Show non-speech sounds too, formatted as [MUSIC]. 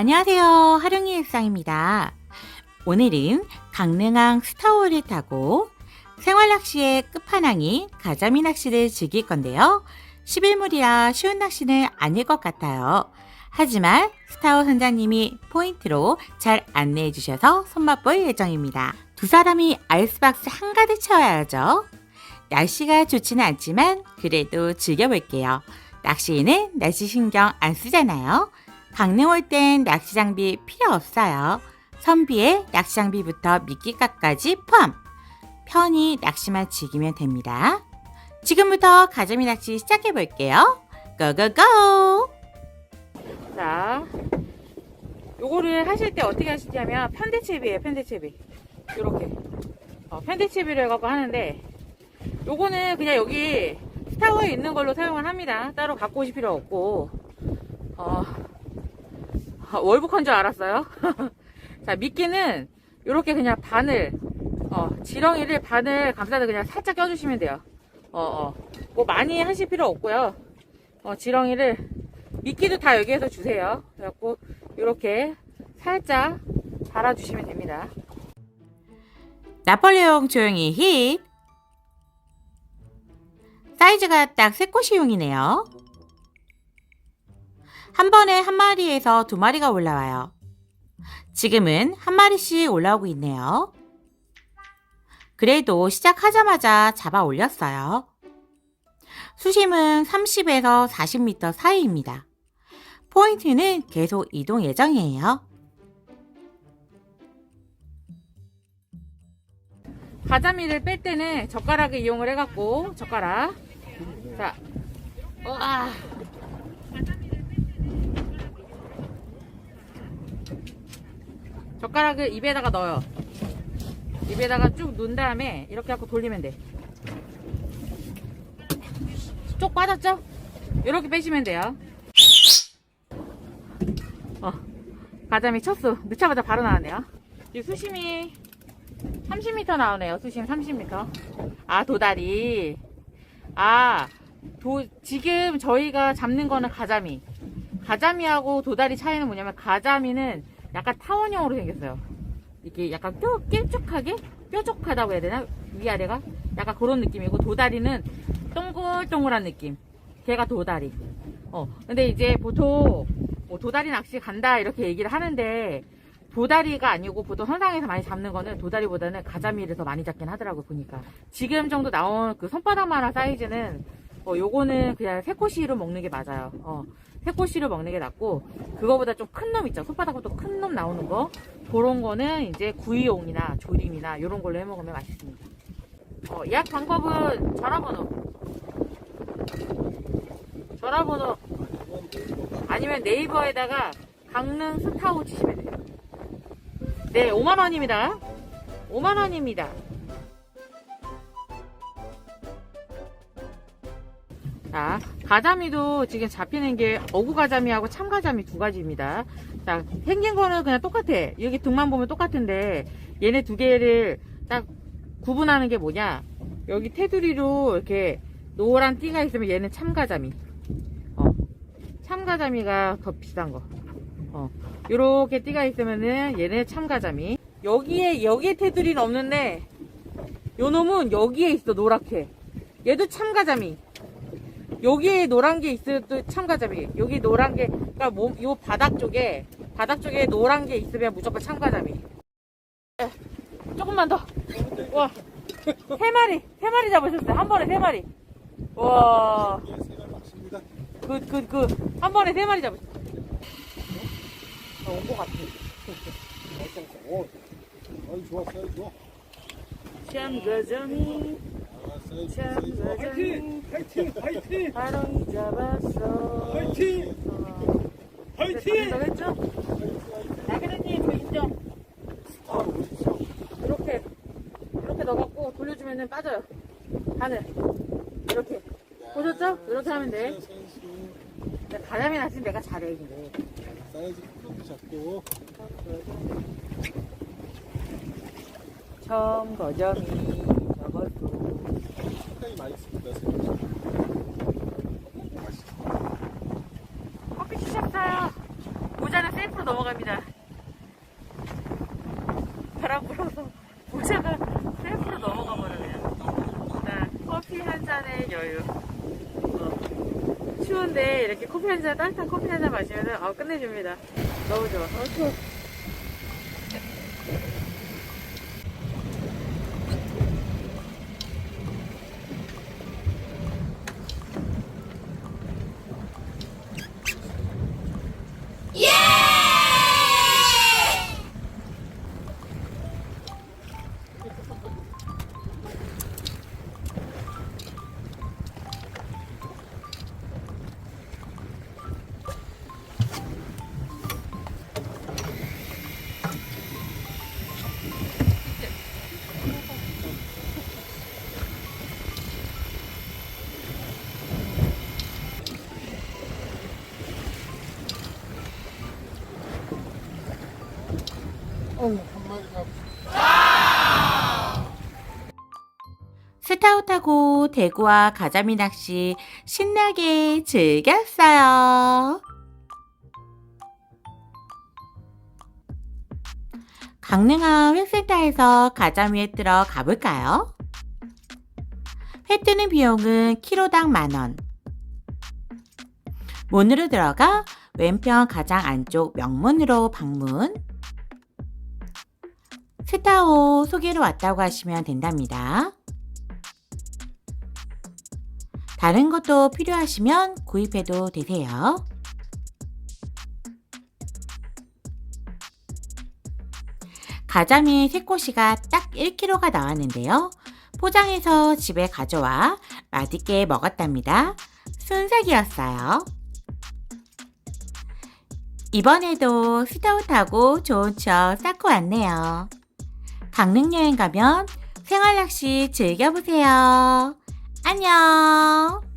안녕하세요. 하룡이 일상입니다. 오늘은 강릉항 스타워를 타고 생활낚시의 끝판왕인 가자미 낚시를 즐길 건데요. 11물이라 쉬운 낚시는 아닐 것 같아요. 하지만 스타워 선장님이 포인트로 잘 안내해 주셔서 손맛볼 예정입니다. 두 사람이 아이스박스 한가득 채워야죠. 날씨가 좋지는 않지만 그래도 즐겨볼게요. 낚시에는 날씨 신경 안 쓰잖아요. 강릉 올 땐 낚시 장비 필요 없어요. 선비에 낚시 장비부터 미끼값까지 포함. 편히 낚시만 즐기면 됩니다. 지금부터 가자미 낚시 시작해 볼게요. 고고고! 자, 요거를 하실 때 어떻게 하시냐면 편대채비예요, 편대채비. 요렇게. 어, 편대채비를 해갖고 하는데 요거는 그냥 여기 스타워에 있는 걸로 사용을 합니다. 따로 갖고 오실 필요 없고. 어, 월북한 줄 알았어요. [LAUGHS] 자, 미끼는 이렇게 그냥 바늘, 어, 지렁이를 바늘 감싸서 그냥 살짝 껴주시면 돼요. 어, 어. 뭐 많이 하실 필요 없고요. 어, 지렁이를, 미끼도 다 여기에서 주세요. 그래갖고, 이렇게 살짝 달아주시면 됩니다. 나폴레옹 조용히 힛. 사이즈가 딱세 꽃이용이네요. 한 번에 한 마리에서 두 마리가 올라와요. 지금은 한 마리씩 올라오고 있네요. 그래도 시작하자마자 잡아 올렸어요. 수심은 30에서 40m 사이입니다. 포인트는 계속 이동 예정이에요. 가자미를 뺄 때는 젓가락을 이용을 해갖고 젓가락 자, 와. 젓가락을 입에다가 넣어요. 입에다가 쭉 넣은 다음에 이렇게 하고 돌리면 돼. 쪽 빠졌죠? 이렇게 빼시면 돼요. 어, 가자미 쳤수. 넣자마자 바로 나왔네요. 이 수심이 30m 나오네요. 수심 30m. 아, 도다리. 아, 도, 지금 저희가 잡는 거는 가자미. 가자미하고 도다리 차이는 뭐냐면 가자미는 약간 타원형으로 생겼어요. 이게 약간 뾰, 뾰족하게? 뾰족하다고 해야 되나? 위아래가? 약간 그런 느낌이고 도다리는 동글동글한 느낌. 걔가 도다리. 어, 근데 이제 보통 뭐 도다리 낚시 간다 이렇게 얘기를 하는데 도다리가 아니고 보통 선상에서 많이 잡는 거는 도다리보다는 가자미를 더 많이 잡긴 하더라고 보니까 지금 정도 나온 그 손바닥만한 사이즈는 어 요거는 그냥 새꼬시로 먹는 게 맞아요 어 새꼬시로 먹는 게 낫고 그거보다 좀 큰 놈 있죠 손바닥보다 큰 놈 나오는 거. 그런 거는 이제 구이용이나 조림이나 이런 걸로 해 먹으면 맛있습니다. 어 예약 방법은 전화번호. 전화번호. 아니면 네이버에다가 강릉 스타우 치시면 돼요. 네, 5만원입니다. 5만원입니다. 자, 가자미도 지금 잡히는 게 어구가자미하고 참가자미 두 가지입니다. 자, 생긴 거는 그냥 똑같아. 여기 등만 보면 똑같은데, 얘네 두 개를 딱 구분하는 게 뭐냐. 여기 테두리로 이렇게 노란 띠가 있으면 얘는 참가자미. 어, 참가자미가 더 비싼 거. 어, 요렇게 띠가 있으면은 얘네 참가자미. 여기에, 여기에 테두리는 없는데, 요 놈은 여기에 있어, 노랗게. 얘도 참가자미. 여기에 노란 게 있어도 참가자미. 여기 노란 게, 그니까 몸, 요 바닥 쪽에, 바닥 쪽에 노란 게 있으면 무조건 참가자미. 에, 조금만 더. 와. 세 마리, 세 마리 잡으셨어요. 한 번에 세 마리. 와. 그, 그, 그, 한 번에 세 마리 잡으셨어요. 온것 같아. 오, 아이 좋았어요, 좋아. 참가자미, 참가자미, 파이팅, 파이팅, 바로 잡았어. 파이팅, 파이팅. 인정했죠? 나그네님, 저 인정. 이렇게, 이렇게 넣어갖고 돌려주면은 빠져요. 바늘. 이렇게. 보셨죠? 이렇게 하면 돼. 근데 가자미 낚시 내가 잘해, 근데. 사이즈 큰 것도 잡고. 청거점이 저것도 상당히 맛있습니다. 커피 주셨어요 모자는 셀프로 넘어갑니다. 바람 불어서 [LAUGHS] 모자가 셀프로 넘어가 버려요. 자, 커피 한 잔의 여유. 어, 추운데 이렇게 커피 한 잔, 따뜻한 커피 한 잔 마시면 아, 끝내줍니다. 너무 좋아. 어, 추워. 스타웃하고 대구와 가자미 낚시 신나게 즐겼어요. 강릉항 횟센터에서 가자미에 뜨러 가볼까요? 회 뜨는 비용은 키로당 만원. 문으로 들어가 왼편 가장 안쪽 명문으로 방문. 스타오 소개로 왔다고 하시면 된답니다. 다른 것도 필요하시면 구입해도 되세요. 가자미 새꼬시가 딱 1kg가 나왔는데요. 포장해서 집에 가져와 맛있게 먹었답니다. 순삭이었어요. 이번에도 스타웃하고 좋은 추억 쌓고 왔네요. 강릉 여행 가면 생활 낚시 즐겨보세요. 안녕!